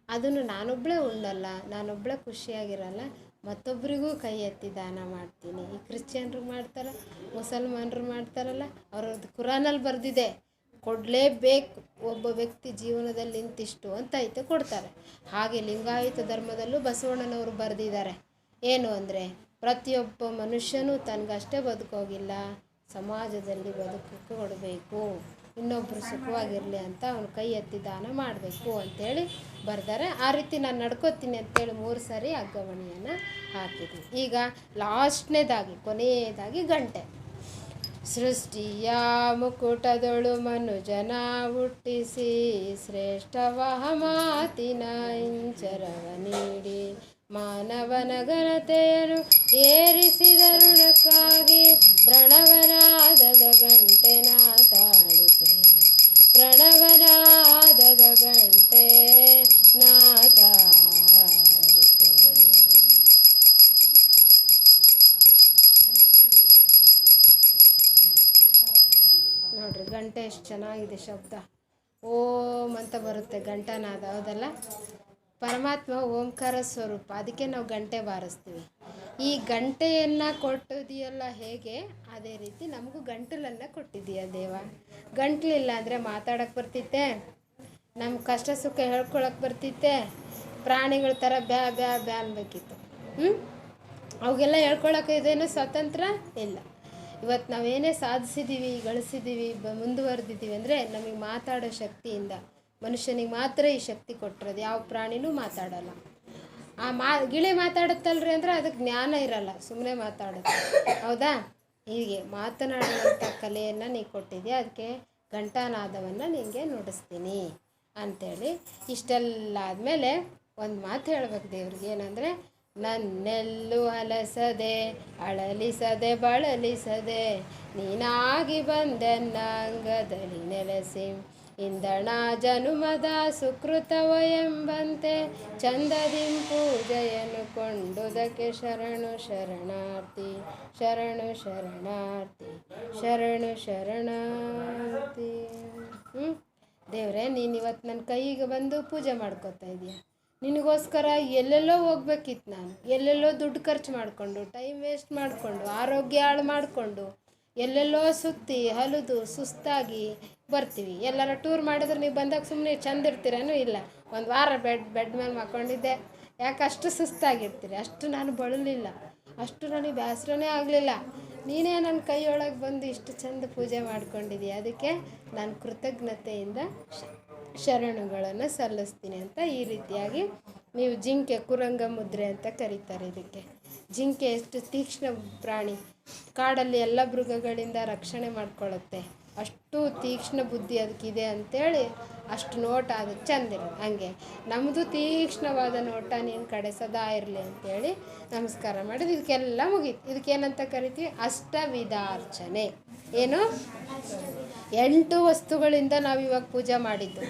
ಅದನ್ನು ನಾನೊಬ್ಬಳೇ ಉಣ್ಣಲ್ಲ ನಾನೊಬ್ಬಳೇ ಖುಷಿಯಾಗಿರಲ್ಲ ಮತ್ತೊಬ್ಬರಿಗೂ ಕೈ ಎತ್ತಿ ದಾನ ಮಾಡ್ತೀನಿ. ಈ ಕ್ರಿಶ್ಚಿಯನ್ರು ಮಾಡ್ತಾರ, ಮುಸಲ್ಮಾನರು ಮಾಡ್ತಾರಲ್ಲ, ಅವ್ರದ್ದು ಕುರಾನಲ್ಲಿ ಬರೆದಿದೆ, ಕೊಡಲೇಬೇಕು, ಒಬ್ಬ ವ್ಯಕ್ತಿ ಜೀವನದಲ್ಲಿ ಇಂತಿಷ್ಟು ಅಂತ ಐತೆ ಕೊಡ್ತಾರೆ. ಹಾಗೆ ಲಿಂಗಾಯತ ಧರ್ಮದಲ್ಲೂ ಬಸವಣ್ಣನವರು ಬರೆದಿದ್ದಾರೆ. ಏನು ಅಂದರೆ, ಪ್ರತಿಯೊಬ್ಬ ಮನುಷ್ಯನೂ ತನಗಷ್ಟೇ ಬದುಕೋಗಿಲ್ಲ, ಸಮಾಜದಲ್ಲಿ ಬದುಕಕ್ಕೆ ಕೊಡಬೇಕು ಇನ್ನೊಬ್ಬರು ಸುಖವಾಗಿರಲಿ ಅಂತ ಅವನು ಕೈ ಎತ್ತಿ ದಾನ ಮಾಡಬೇಕು ಅಂತೇಳಿ ಬರ್ದಾರೆ. ಆ ರೀತಿ ನಾನು ನಡ್ಕೋತೀನಿ ಅಂತೇಳಿ ಮೂರು ಸಾರಿ ಅಗ್ಗಮಣಿಯನ್ನು ಹಾಕಿದ್ವಿ ಈಗ ಲಾಸ್ಟ್ನೇದಾಗಿ, ಕೊನೆಯದಾಗಿ ಗಂಟೆ. ಸೃಷ್ಟಿಯ ಮುಕುಟದೊಳು ಮನುಜನ ಹುಟ್ಟಿಸಿ, ಶ್ರೇಷ್ಠವಹ ಮಾತಿನ ಇಂಚರವ ನೀಡಿ, ಮಾನವನ ಘನತೆಯನ್ನು ಏರಿಸಿದರುಣಕ್ಕಾಗಿ ಪ್ರಣವನಾದದ ಘಂಟನಾದ ಹೌದಲ್ಲ? ಪರಮಾತ್ಮ ಓಂಕಾರ ಸ್ವರೂಪ. ಅದಕ್ಕೆ ನಾವು ಗಂಟೆ ಬಾರಿಸ್ತೀವಿ. ಈ ಗಂಟೆಯನ್ನು ಕೊಟ್ಟಿದೆಯಲ್ಲ ಹೇಗೆ? ಅದೇ ರೀತಿ ನಮಗೂ ಗಂಟಲನ್ನು ಕೊಟ್ಟಿದೀಯ ದೇವ. ಗಂಟ್ಲಿಲ್ಲ ಅಂದರೆ ಮಾತಾಡೋಕ್ಕೆ ಬರ್ತಿತ್ತೆ. ನಮ್ಮ ಕಷ್ಟ ಸುಖ ಹೇಳ್ಕೊಳಕ್ಕೆ ಬರ್ತಿತ್ತೆ. ಪ್ರಾಣಿಗಳ ಥರ ಬ್ಯಾ ಬ್ಯಾ ಬ್ಯಾ ಅನ್ಬೇಕಿತ್ತು. ಹ್ಞೂ ಅವಾಗೆಲ್ಲ ಹೇಳ್ಕೊಳಕ್ಕೆ ಇದೇನು ಸ್ವತಂತ್ರ? ಇಲ್ಲ. ಇವತ್ತು ನಾವೇನೇ ಸಾಧಿಸಿದ್ದೀವಿ ಗಳಿಸಿದ್ದೀವಿ ಬ ಮುಂದುವರೆದಿದ್ದೀವಿ ಅಂದರೆ ನಮಗೆ ಮಾತಾಡೋ ಶಕ್ತಿಯಿಂದ. ಮನುಷ್ಯನಿಗೆ ಮಾತ್ರ ಈ ಶಕ್ತಿ ಕೊಟ್ಟಿರೋದು. ಯಾವ ಪ್ರಾಣಿನೂ ಮಾತಾಡಲ್ಲ. ಆ ಮಾ, ಗಿಳಿ ಮಾತಾಡುತ್ತಲ್ರಿ ಅಂದರೆ ಅದಕ್ಕೆ ಜ್ಞಾನ ಇರಲ್ಲ. ಸುಮ್ಮನೆ ಮಾತಾಡುತ್ತೆ. ಹೌದಾ? ಹೀಗೆ ಮಾತನಾಡುವಂಥ ಕಲೆಯನ್ನು ನೀ ಕೊಟ್ಟಿದ್ಯಾ? ಅದಕ್ಕೆ ಘಂಟಾನಾದವನ್ನು ನಿನಗೆ ನುಡಿಸ್ತೀನಿ ಅಂಥೇಳಿ ಇಷ್ಟೆಲ್ಲ ಆದಮೇಲೆ ಒಂದು ಮಾತು ಹೇಳ್ಬೇಕು ದೇವ್ರಿಗೆ. ಏನಂದರೆ, ನನ್ನೆಲ್ಲು ಅಲಸದೆ, ಅಳಲಿಸದೆ, ಬಳಲಿಸದೆ, ನೀನಾಗಿ ಬಂದೆ ಅಂಗದಲ್ಲಿ ನೆಲೆಸಿ ಇಂದಣ ಜನುಮದ ಸುಕೃತವ ಎಂಬಂತೆ ಚಂದದಿಂ ಪೂಜೆಯನ್ನು ಕೊಂಡುದಕ್ಕೆ ಶರಣು ಶರಣಾರ್ಥಿ ಶರಣು ಶರಣಾರ್ಥಿ ಶರಣು ಶರಣಾರ್ಥಿ. ದೇವ್ರೆ, ನೀನು ಇವತ್ತು ನನ್ನ ಕೈಗೆ ಬಂದು ಪೂಜೆ ಮಾಡ್ಕೊತಾ ಇದೀಯ? ನಿನಗೋಸ್ಕರ ಎಲ್ಲೆಲ್ಲೋ ಹೋಗ್ಬೇಕಿತ್ತು ನಾನು. ಎಲ್ಲೆಲ್ಲೋ ದುಡ್ಡು ಖರ್ಚು ಮಾಡಿಕೊಂಡು ಟೈಮ್ ವೇಸ್ಟ್ ಮಾಡಿಕೊಂಡು, ಆರೋಗ್ಯ ಹಾಳು ಮಾಡಿಕೊಂಡು, ಎಲ್ಲೆಲ್ಲೋ ಸುತ್ತಿ, ಹಲಿದು, ಸುಸ್ತಾಗಿ ಬರ್ತೀವಿ. ಎಲ್ಲರ ಟೂರ್ ಮಾಡಿದ್ರೆ ನೀವು ಬಂದಾಗ ಸುಮ್ಮನೆ ಚೆಂದ ಇರ್ತೀರೇನು ಇಲ್ಲ. ಒಂದು ವಾರ ಬೆಡ್ ಬೆಡ್ ಮೇಲೆ ಮಕ್ಕೊಂಡಿದ್ದೆ. ಯಾಕೆ ಅಷ್ಟು ಸುಸ್ತಾಗಿರ್ತೀರಿ? ಅಷ್ಟು ನಾನು ಬಳಲಿಲ್ಲ. ಅಷ್ಟು ನನಗೆ ಬೇಸರನೇ ಆಗಲಿಲ್ಲ. ನೀನೇ ನನ್ನ ಕೈಯೊಳಗೆ ಬಂದು ಇಷ್ಟು ಚಂದ ಪೂಜೆ ಮಾಡ್ಕೊಂಡಿದ್ದೀಯ ಅದಕ್ಕೆ ನಾನು ಕೃತಜ್ಞತೆಯಿಂದ ಶರಣುಗಳನ್ನು ಸಲ್ಲಿಸ್ತೀನಿ ಅಂತ ಈ ರೀತಿಯಾಗಿ ನೀವು ಜಿಂಕೆ, ಕುರಂಗ ಮುದ್ರೆ ಅಂತ ಕರೀತಾರೆ ಇದಕ್ಕೆ. ಜಿಂಕೆ ಎಷ್ಟು ತೀಕ್ಷ್ಣ ಪ್ರಾಣಿ. ಕಾಡಲ್ಲಿ ಎಲ್ಲ ಮೃಗಗಳಿಂದ ರಕ್ಷಣೆ ಮಾಡ್ಕೊಳ್ಳುತ್ತೆ. ಅಷ್ಟು ತೀಕ್ಷ್ಣ ಬುದ್ಧಿ ಅದಕ್ಕಿದೆ ಅಂತೇಳಿ ಅಷ್ಟು ನೋಟ ಅದು ಚಂದಿರ ಹಂಗೆ ನಮ್ಮದು ತೀಕ್ಷ್ಣವಾದ ನೋಟ ನೀನು ಕಡೆ ಸದಾ ಇರಲಿ ಅಂತೇಳಿ ನಮಸ್ಕಾರ ಮಾಡಿದ್ದು. ಇದಕ್ಕೆಲ್ಲ ಮುಗೀತು. ಇದಕ್ಕೇನಂತ ಕರಿತೀವಿ? ಅಷ್ಟವಿಧಾರ್ಚನೆ ಏನು? ಎಂಟು ವಸ್ತುಗಳಿಂದ ನಾವು ಇವಾಗ ಪೂಜೆ ಮಾಡಿದ್ದು.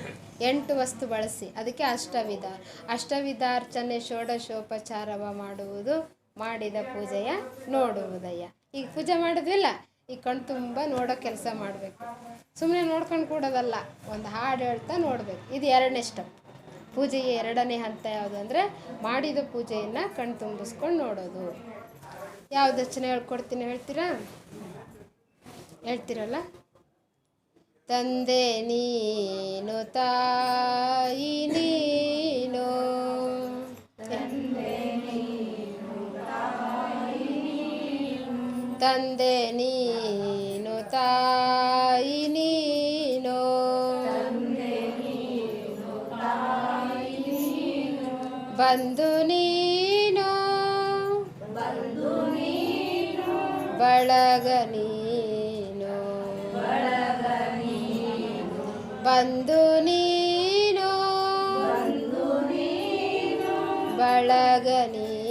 ಎಂಟು ವಸ್ತು ಬಳಸಿ. ಅದಕ್ಕೆ ಅಷ್ಟವಿಧ ಅಷ್ಟವಿಧಾರ್ಚನೆ ಷೋಡಶೋಪಚಾರವ ಮಾಡುವುದು, ಮಾಡಿದ ಪೂಜೆಯ ನೋಡುವುದಯ್ಯ. ಈಗ ಪೂಜೆ ಮಾಡಿದ್ವಿಲ್ಲ ಈ ಕಣ್ಣು ತುಂಬ ನೋಡೋ ಕೆಲಸ ಮಾಡಬೇಕು. ಸುಮ್ಮನೆ ನೋಡ್ಕೊಂಡು ಕೂಡೋದಲ್ಲ, ಒಂದು ಹಾಡು ಹೇಳ್ತಾ ನೋಡಬೇಕು. ಇದು ಎರಡನೇ ಸ್ಟೆಪ್ ಪೂಜೆಯ ಎರಡನೇ ಹಂತ ಯಾವುದು ಅಂದರೆ, ಮಾಡಿದ ಪೂಜೆಯನ್ನು ಕಣ್ಣು ತುಂಬಿಸ್ಕೊಂಡು ನೋಡೋದು. ಯಾವ್ದು ರಚನೆ ಹೇಳ್ಕೊಡ್ತೀನಿ ಹೇಳ್ತೀರಾ? ಹೇಳ್ತೀರಲ್ಲ? ತಂದೆ ನೀನು, ತಾಯಿ ನೀನು. ತಂದೆ ನೀನು ತಾಯಿ ನೀನು. ಬಂದು ನೀನು. ಬಳಗ ನೀನು. ಬಂದು ನೀನು. ಬಳಗ ನೀನು.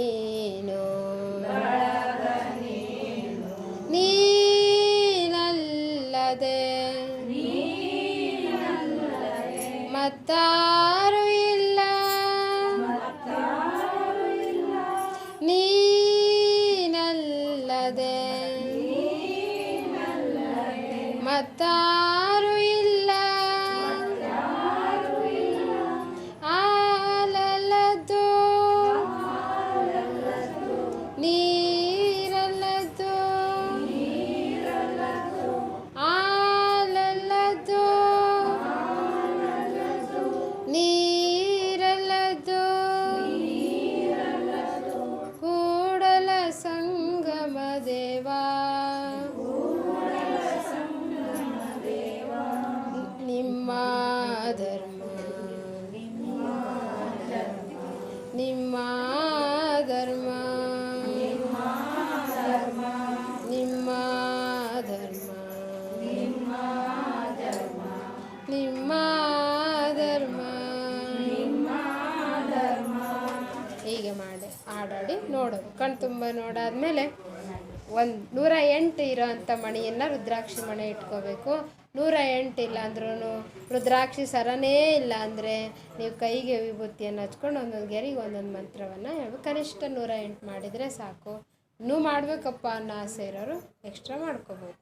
ಇಟ್ಟಂಥ ಮಣಿಯನ್ನು ರುದ್ರಾಕ್ಷಿ ಮಣಿ ಇಟ್ಕೋಬೇಕು. ನೂರ ಎಂಟು ಇಲ್ಲಾಂದ್ರೂ ರುದ್ರಾಕ್ಷಿ ಸರನೇ ಇಲ್ಲ ಅಂದರೆ ನೀವು ಕೈಗೆ ವಿಭೂತಿಯನ್ನು ಹಚ್ಕೊಂಡು ಒಂದೊಂದು ಗೆರಿಗೆ ಒಂದೊಂದು ಮಂತ್ರವನ್ನು ಹೇಳ್ಬೇಕು. ಕನಿಷ್ಠ ನೂರ ಎಂಟು ಮಾಡಿದರೆ ಸಾಕು. ಇನ್ನೂ ಮಾಡಬೇಕಪ್ಪ ಅನ್ನೋ ಆಸೆ ಇರೋರು ಎಕ್ಸ್ಟ್ರಾ ಮಾಡ್ಕೋಬೋದು.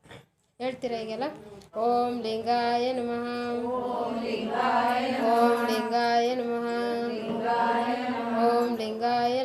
ಹೇಳ್ತೀರಾ ಈಗೆಲ್ಲ ಓಂ ಲಿಂಗಾಯ ನಮಃ. ಓಂ ಲಿಂಗಾಯ ನಮಃ. ಓಂ ಲಿಂಗಾಯ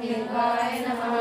నిర్వాయ నమః